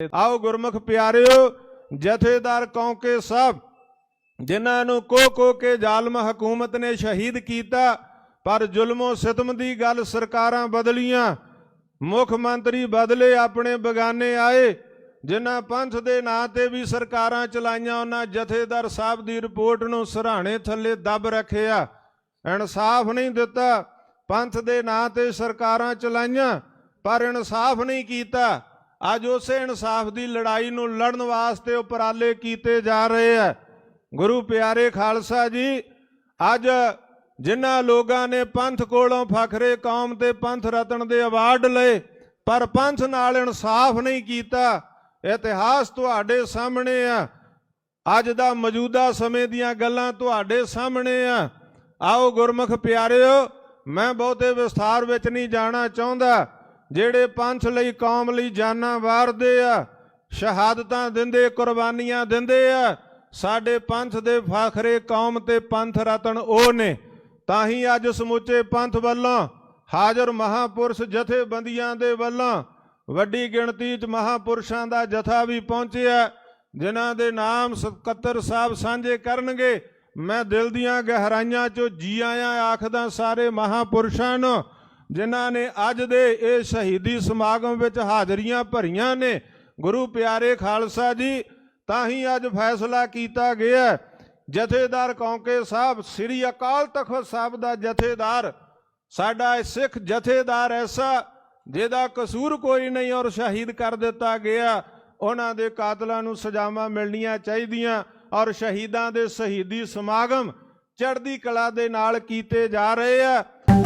ਆਓ ਗੁਰਮੁਖ ਪਿਆਰਿਓ, ਜਥੇਦਾਰ ਕੌਂਕੇ ਸਾਹਿਬ, ਜਿਨ੍ਹਾਂ ਨੂੰ ਕੋ ਕੋ ਕੇ ਜ਼ਾਲਮ ਹਕੂਮਤ ਨੇ ਸ਼ਹੀਦ ਕੀਤਾ, ਪਰ ਜ਼ੁਲਮੋ ਸਿਤਮ ਦੀ ਗੱਲ ਸਰਕਾਰਾਂ ਬਦਲੀਆਂ, ਮੁੱਖ ਮੰਤਰੀ ਬਦਲੇ ਆਪਣੇ ਬਗਾਨੇ ਆਏ, ਜਿਨ੍ਹਾਂ ਪੰਥ ਦੇ ਨਾਂ ਤੇ ਵੀ ਸਰਕਾਰਾਂ ਚਲਾਈਆਂ, ਉਹਨਾਂ ਜਥੇਦਾਰ ਸਾਹਿਬ ਦੀ ਰਿਪੋਰਟ ਨੂੰ ਸਰਾਣੇ ਥੱਲੇ ਦੱਬ ਰੱਖਿਆ, ਇਨਸਾਫ ਨਹੀਂ ਦਿੱਤਾ, ਪੰਥ ਦੇ ਨਾਂ ਤੇ ਸਰਕਾਰਾਂ ਚਲਾਈਆਂ, ਪਰ ਇਨਸਾਫ ਨਹੀਂ ਕੀਤਾ। ਅੱਜ ਉਸੇ ਇਨਸਾਫ ਦੀ ਲੜਾਈ ਨੂੰ ਲੜਨ ਵਾਸਤੇ ਉਪਰਾਲੇ ਕੀਤੇ ਜਾ ਰਹੇ ਆ। ਗੁਰੂ ਪਿਆਰੇ ਖਾਲਸਾ ਜੀ, ਅੱਜ ਜਿਨ੍ਹਾਂ ਲੋਕਾਂ ਨੇ ਪੰਥ ਕੋਲੋਂ ਫਖਰੇ ਕੌਮ ਤੇ ਪੰਥ ਰਤਨ ਦੇ ਅਵਾਰਡ ਲਏ, ਪਰ ਪੰਥ ਨਾਲ ਇਨਸਾਫ ਨਹੀਂ ਕੀਤਾ। ਇਤਿਹਾਸ ਤੁਹਾਡੇ ਸਾਹਮਣੇ ਆ। ਅੱਜ ਦਾ ਮੌਜੂਦਾ ਸਮੇਂ ਦੀਆਂ ਗੱਲਾਂ ਤੁਹਾਡੇ ਸਾਹਮਣੇ ਆ। ਆਓ ਗੁਰਮੁਖ ਪਿਆਰਿਓ, ਮੈਂ ਬਹੁਤੇ ਵਿਸਥਾਰ ਵਿੱਚ ਨਹੀਂ ਜਾਣਾ ਚਾਹੁੰਦਾ। ਜਿਹੜੇ ਪੰਥ ਲਈ, ਕੌਮ ਲਈ ਜਾਨਾਂ ਵਾਰਦੇ ਆ, ਸ਼ਹਾਦਤਾਂ ਦਿੰਦੇ, ਕੁਰਬਾਨੀਆਂ ਦਿੰਦੇ ਆ, ਸਾਡੇ ਪੰਥ ਦੇ ਫਾਖਰੇ ਕੌਮ ਤੇ ਪੰਥ ਰਤਨ ਉਹ ਨੇ। ਤਾਂ ਹੀ ਅੱਜ ਸਮੁੱਚੇ ਪੰਥ ਵੱਲੋਂ ਹਾਜ਼ਰ ਮਹਾਪੁਰਸ਼ ਜਥੇਬੰਦੀਆਂ ਦੇ ਵੱਲੋਂ ਵੱਡੀ ਗਿਣਤੀ 'ਚ ਮਹਾਪੁਰਸ਼ਾਂ ਦਾ ਜਥਾ ਵੀ ਪਹੁੰਚਿਆ। ਜਿਨ੍ਹਾਂ ਦੇ ਨਾਮ ਸਕੱਤਰ ਸਾਹਿਬ ਸਾਂਝੇ ਕਰਨਗੇ। ਮੈਂ ਦਿਲ ਦੀਆਂ ਗਹਿਰਾਈਆਂ 'ਚੋਂ ਜੀ ਆਇਆਂ, ਆਖਦਾ ਸਾਰੇ ਮਹਾਪੁਰਸ਼ਾਂ ਨੂੰ ਜਿਨ੍ਹਾਂ ਨੇ ਅੱਜ ਦੇ ਇਹ ਸ਼ਹੀਦੀ ਸਮਾਗਮ ਵਿੱਚ ਹਾਜ਼ਰੀਆਂ ਭਰੀਆਂ ਨੇ, ਗੁਰੂ ਪਿਆਰੇ ਖਾਲਸਾ ਜੀ, ਤਾਂ ਹੀ ਅੱਜ ਫੈਸਲਾ ਕੀਤਾ ਗਿਆ ਜਥੇਦਾਰ ਕੌਂਕੇ ਸਾਹਿਬ, ਸ੍ਰੀ ਅਕਾਲ ਤਖਤ ਸਾਹਿਬ ਦਾ ਜਥੇਦਾਰ, ਸਾਡਾ ਇਹ ਸਿੱਖ ਜਥੇਦਾਰ ਐਸਾ, ਜਿਹਦਾ ਕਸੂਰ ਕੋਈ ਨਹੀਂ ਔਰ ਸ਼ਹੀਦ ਕਰ ਦਿੱਤਾ ਗਿਆ। ਉਹਨਾਂ ਦੇ ਕਾਤਲਾਂ ਨੂੰ ਸਜ਼ਾਵਾਂ ਮਿਲਣੀਆਂ ਚਾਹੀਦੀਆਂ ਔਰ ਸ਼ਹੀਦਾਂ ਦੇ ਸ਼ਹੀਦੀ ਸਮਾਗਮ ਚੜ੍ਹਦੀ ਕਲਾ ਦੇ ਨਾਲ ਕੀਤੇ ਜਾ ਰਹੇ ਆ।